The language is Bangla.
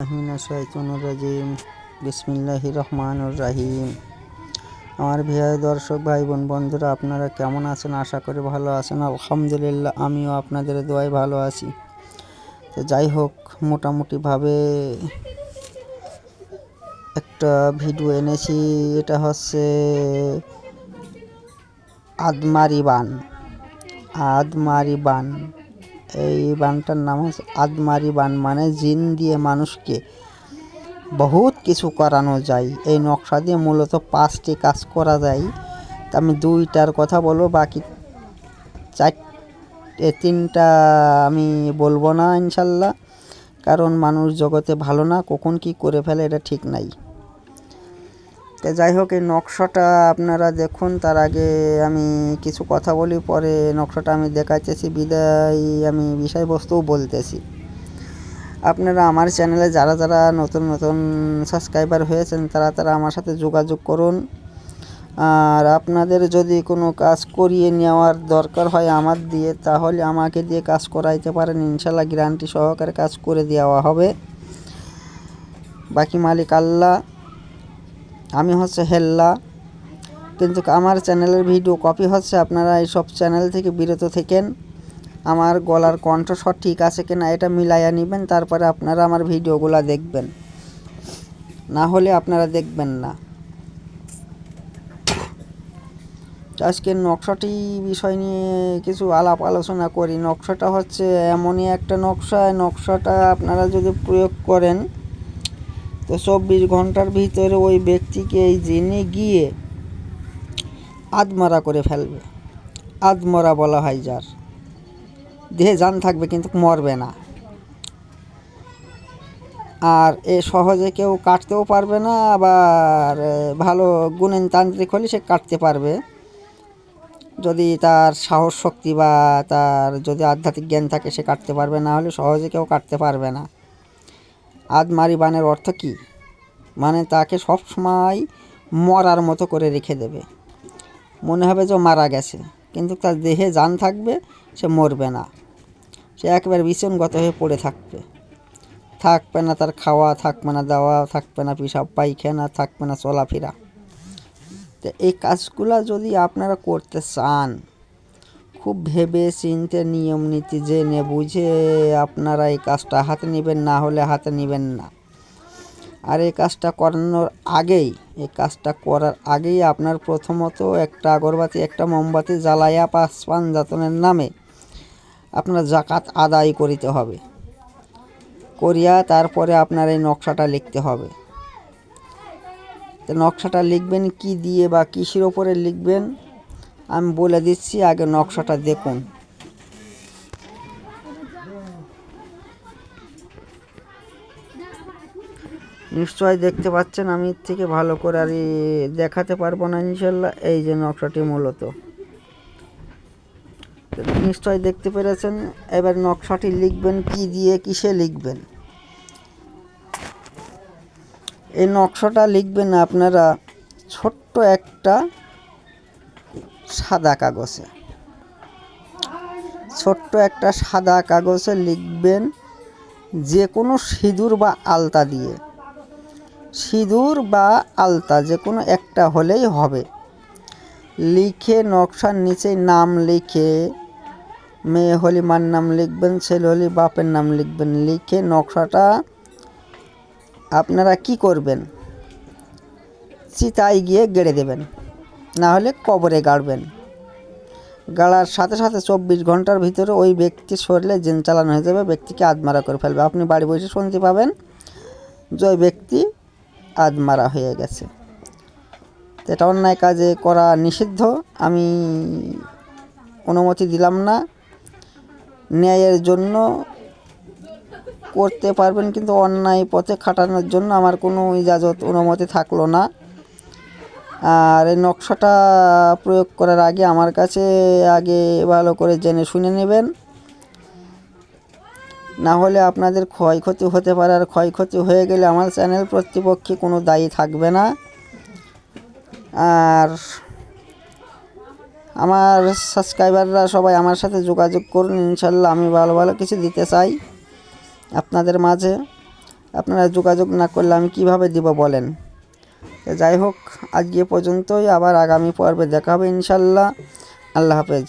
রাজিম বিসমিল্লাহ রহমান রাহিম। আমার ভিআই দর্শক ভাই বোন, বন্ধুরা, আপনারা কেমন আছেন? আশা করি ভালো আছেন। আলহামদুলিল্লাহ, আমিও আপনাদের দোয়ায় ভালো আছি। তো যাই হোক, মোটামুটিভাবে একটা ভিডিও এনেছি। এটা হচ্ছে আদমারি বান। আদমারি বান। এই বানটার নাম হচ্ছে আদমারি বান মানে জিন দিয়ে মানুষকে বহুত কিছু করানো যায়। এই নকশা দিয়ে মূলত পাঁচটি কাজ করা যায়। তা আমি দুইটার কথা বলব, বাকি চার তিনটা আমি বলব না ইনশাল্লাহ, কারণ মানুষ জগতে ভালো না, কখন কি করে ফেলে এটা ঠিক নাই। তো যাই হোক, এই নকশাটা আপনারা দেখুন। তার আগে আমি কিছু কথা বলি, পরে নকশাটা আমি দেখাইতেছি, বিদায় আমি বিষয়বস্তুও বলতেছি। আপনারা আমার চ্যানেলে যারা যারা নতুন নতুন সাবস্ক্রাইবার হয়েছেন, তারা তারা আমার সাথে যোগাযোগ করুন। আর আপনাদের যদি কোনো কাজ করিয়ে নেওয়ার দরকার হয় আমার দিয়ে, তাহলে আমাকে দিয়ে কাজ করাইতে পারেন। ইনশাল্লাহ গ্যারান্টি সহকারে কাজ করে দেওয়া হবে। বাকি মালিক আল্লাহ। আমি হচ্ছে হেল্লা। কিন্তু আমার চ্যানেলের ভিডিও কপি হচ্ছে, আপনারা এই সব চ্যানেল থেকে বিরত থেকেন। আমার গলার কণ্ঠস্বর ঠিক আছে কিনা এটা মিলাইয়া নেবেন, তারপরে আপনারা আমার ভিডিওগুলো দেখবেন। না হলে আপনারা দেখবেন না। আজকে নকশাটি বিষয় নিয়ে কিছু আলাপ আলোচনা করি। নকশাটা হচ্ছে এমনই একটা নকশা। নকশাটা আপনারা যদি প্রয়োগ করেন তো চব্বিশ ঘণ্টার ভিতরে ওই ব্যক্তিকে এই জিনে গিয়ে আদমরা করে ফেলবে। আদমরা বলা হয় যার। দেহে জান থাকবে কিন্তু মরবে না। আর এ সহজে কেউ কাটতেও পারবে না, আবার ভালো গুণেন তান্ত্রিক হলে সে কাটতে পারবে। যদি তার সাহস শক্তি বা তার যদি আধ্যাত্মিক জ্ঞান থাকে সে কাটতে পারবে, না হলে সহজে কেউ কাটতে পারবে না। আদমারি বানের অর্থ কী? মানে তাকে সব সময় মরার মতো করে রেখে দেবে। মনে হবে যে মারা গেছে, কিন্তু তার দেহে যান থাকবে, সে মরবে না। সে একেবারে বিচনগত হয়ে পড়ে থাকবে। থাকবে না তার খাওয়া, থাকবে না দাওয়া, থাকবে না পিসাব পায়খানা, থাকবে না চলাফেরা। তো এই কাজগুলো যদি আপনারা করতে চান খুব ভেবে চিনতে নিয়ম নীতি জেনে বুঝে আপনারা এই কাজটা হাতে নেবেন, না হলে হাতে নেবেন না। আর এই কাজটা করানোর আগেই, এই কাজটা করার আগেই আপনার প্রথমত একটা আগরবাতি, একটা মোমবাতি জ্বালাইয়া পাঁচ পান যাতনের নামে আপনার জাকাত আদায় করিতে হবে। করিয়া তারপরে আপনার এই নকশাটা লিখতে হবে। তো নকশাটা লিখবেন কি দিয়ে বা কিসের ওপরে লিখবেন? আমি বলে দিচ্ছি, আগে নকশাটা দেখুন। নিশ্চয় দেখতে পাচ্ছেন, আমি থেকে ভালো করে আর দেখাতে পারব না, ইনশাল্লাহ। এই যে নকশাটি মূলত। নিশ্চয় দেখতে পেরেছেন, এবার নকশাটি লিখবেন, কি দিয়ে, কিসে লিখবেন। এই নকশাটা লিখবেন আপনারা ছোট্ট একটা সাদা কাগজে। ছোট্ট একটা সাদা কাগজে লিখবেন যে কোনো সিঁদুর বা আলতা দিয়ে। সিঁদুর বা আলতা যে কোনো একটা হলেই হবে। লিখে নকশার নিচে নাম লিখে মেয়ে হলি মার নাম লিখবেন, ছেলে হলি বাপের নাম লিখবেন। লিখে নকশাটা আপনারা কি করবেন? চিতায় গিয়ে গেড়ে দেবেন। না হলে কবরে গাড়বেন। গাড়ার সাথে সাথে চব্বিশ ঘণ্টার ভিতরে ওই ব্যক্তি শরীরে জেন চালানো হয়ে যাবে, ব্যক্তিকে আদমারা করে ফেলবে। আপনি বাড়ি বসে শুনতে পাবেন যে ওই ব্যক্তি আদমারা হয়ে গেছে। এটা অন্যায় কাজে করা নিষিদ্ধ। আমি অনুমতি দিলাম না। ন্যায়ের জন্য করতে পারবেন, কিন্তু অন্যায় পথে খাটানোর জন্য আমার কোনো ইজাজত, অনুমতি থাকল না। আর এই নকশাটা প্রয়োগ করার আগে আমার কাছে আগে ভালো করে জেনে শুনে নেবেন। না হলে আপনাদের ক্ষয়ক্ষতি হতে পারে আর ক্ষয়ক্ষতি হয়ে গেলে আমার চ্যানেল প্রতিপক্ষে কোনো দায়ী থাকবে না। আর আমার সাবস্ক্রাইবাররা সবাই আমার সাথে যোগাযোগ করুন, ইনশাল্লাহ আমি ভালো ভালো কিছু দিতে চাই আপনাদের মাঝে। আপনারা যোগাযোগ না করলে আমি কীভাবে দিব বলেন? তো যাই হোক আজকে পর্যন্তই। আবার আগামী পর্বে দেখা হবে ইনশাল্লাহ। আল্লাহ হাফেজ।